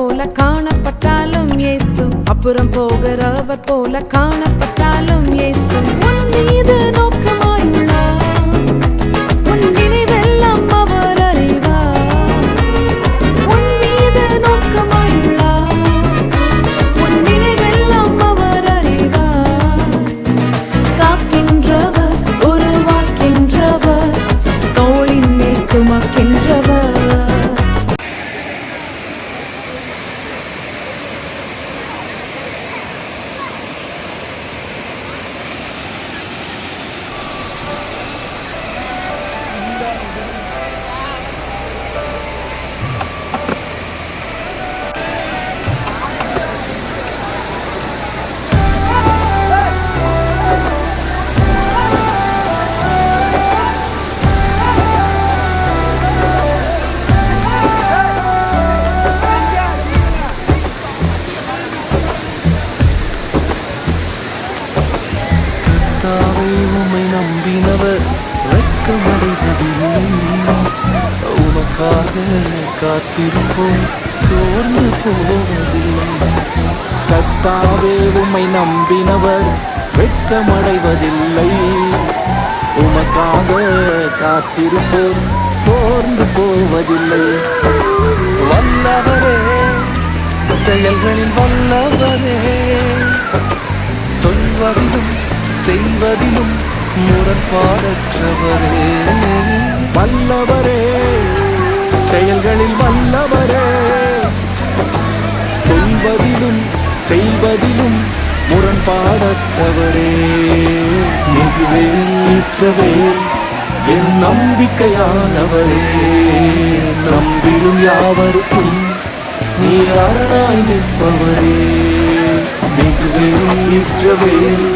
போல காணப்பட்டாலும் இயேசு. அப்புறம் போகிறவர் போல காணப்பட்டாலும் இயேசு. கர்த்தாவே உம்மை நம்பினவர் வெட்கமடைவதில்லை. உனக்காக காத்திருப்போம் சோர்ந்து போவதில்லை. கத்தாவே உம்மை நம்பினவர் வெட்கமடைவதில்லை. உமக்காக காத்திருப்போம் சோர்ந்து போவதில்லை. என்பதிலும் முரண்பாடற்றவரே. வல்லவரே செயல்களில் வல்லவரே. சொல்வதிலும் செய்வதிலும் முரண்பாடற்றவரே. மிகுவேல் இஸ்ரவேல் என் நம்பிக்கையானவரே. நம்பிடும் யாவருக்கும் நீ அரணாய் நிற்பவரே. மிகுவேல் இஸ்ரவேல்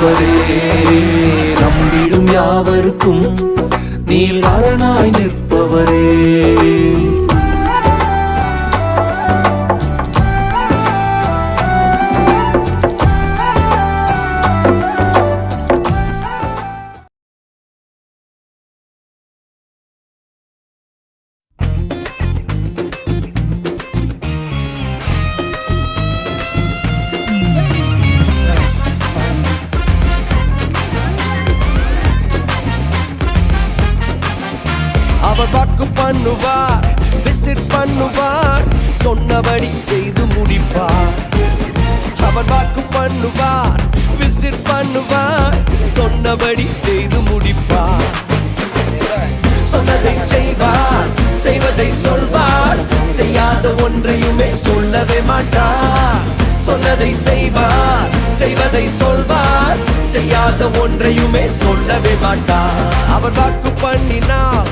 நம்பிக்கையானவரே நம்பிடும் யாவருக்கும் நீ அரணாய் நிற்கும் பண்ணுவார் விசிட் பண்ணுவார் சொன்னபடி செய்து முடிப்பார். அவர் வாக்கு பண்ணுவார் விசிட் பண்ணுவார் சொன்னபடி செய்து முடிப்பார். சொன்னதை செய்வார் செய்வதை சொல்வார் செய்யாத ஒன்றையுமே சொல்லவே மாட்டார். சொன்னதை செய்வார் செய்வதை சொல்வார் செய்யாத ஒன்றையுமே சொல்லவே மாட்டார். அவர் வாக்கு பண்ணினார்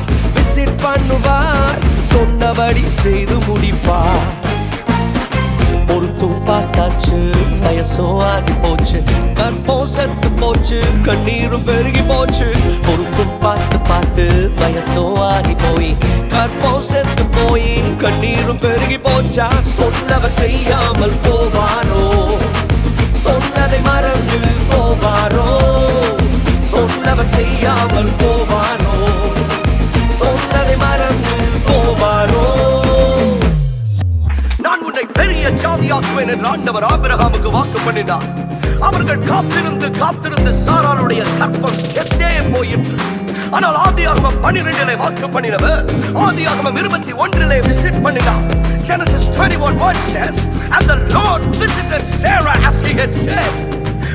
விசிட் பண்ணுவார். சொன்னபடி செய்து முடிப்பார். பொருத்தும் பார்த்தாச்சு வயசோ ஆகி போச்சு. கற்பம் செத்து போச்சு கண்ணீரும் பெருகி போச்சு. பொருத்தும் பார்த்து பார்த்து வயசோ ஆகி போய். கற்பம் செத்து போய் கண்ணீரும் பெருகி போச்சா? சொன்னவ செய்யாமல் போவாரோ? சொன்னதை மறந்து போவாரோ? சொன்னவ செய்யாமல் போவாரோ பெரிய என்று ஆண்டவர் ஆபிரகாமுக்கு வாக்கு பண்ணினார் அவர்கள் காத்திருந்து காத்திருந்து சாராளுடைய சர்ப்பம் செத்தே போயிற்று ஆனால் ஆதி ஆதியாகமம் பன்னிரெண்டிலே வாக்கு பண்ணினவர் ஆதி ஆதியாகமம் இருபத்தி ஒன்றிலே விசிட் பண்ணினார் Genesis 21 1 says, And the Lord visited Sarah as he had said.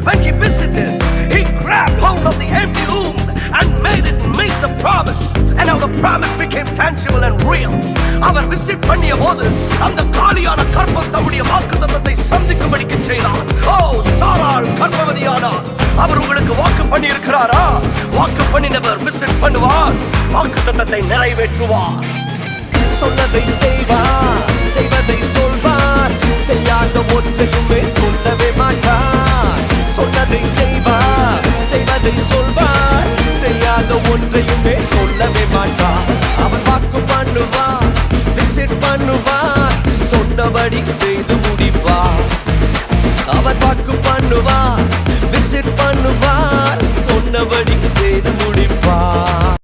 When he visited, he grabbed hold of the empty womb and made it meet the promise. And now the promise became tangible and real. அவர் visit பண்ணிய போது அந்த காலியான கர்ப்பம் தம்முடைய வாக்கு வாக்குத்தத்தத்தை சந்திக்கும்படிக்கு செய்தார். ஓ சாராள் கர்ப்பவதியானார். அவர் உங்களுக்கு வாக்கு பண்ணி இருக்கிறாரா வாக்கு பண்ணினவர் விசிட் பண்ணுவார். வாக்கு வாக்குத்தத்தத்தை நிறைவேற்றுவார். சொன்னதை செய்வார் செய்வதை சொல்வார். செய்யாத ஒன்றையுமே சொல்லவே மாட்டார். சொன்னதை செய்வார் செய்வதை சொல் வாக்கு விசிட் பண்ணுவார் சொன்னபடி செய்து முடிப்பார் அவர் வாக்கு பண்ணுவார் விசிட் பண்ணுவார் சொன்னபடி செய்து முடிப்பார்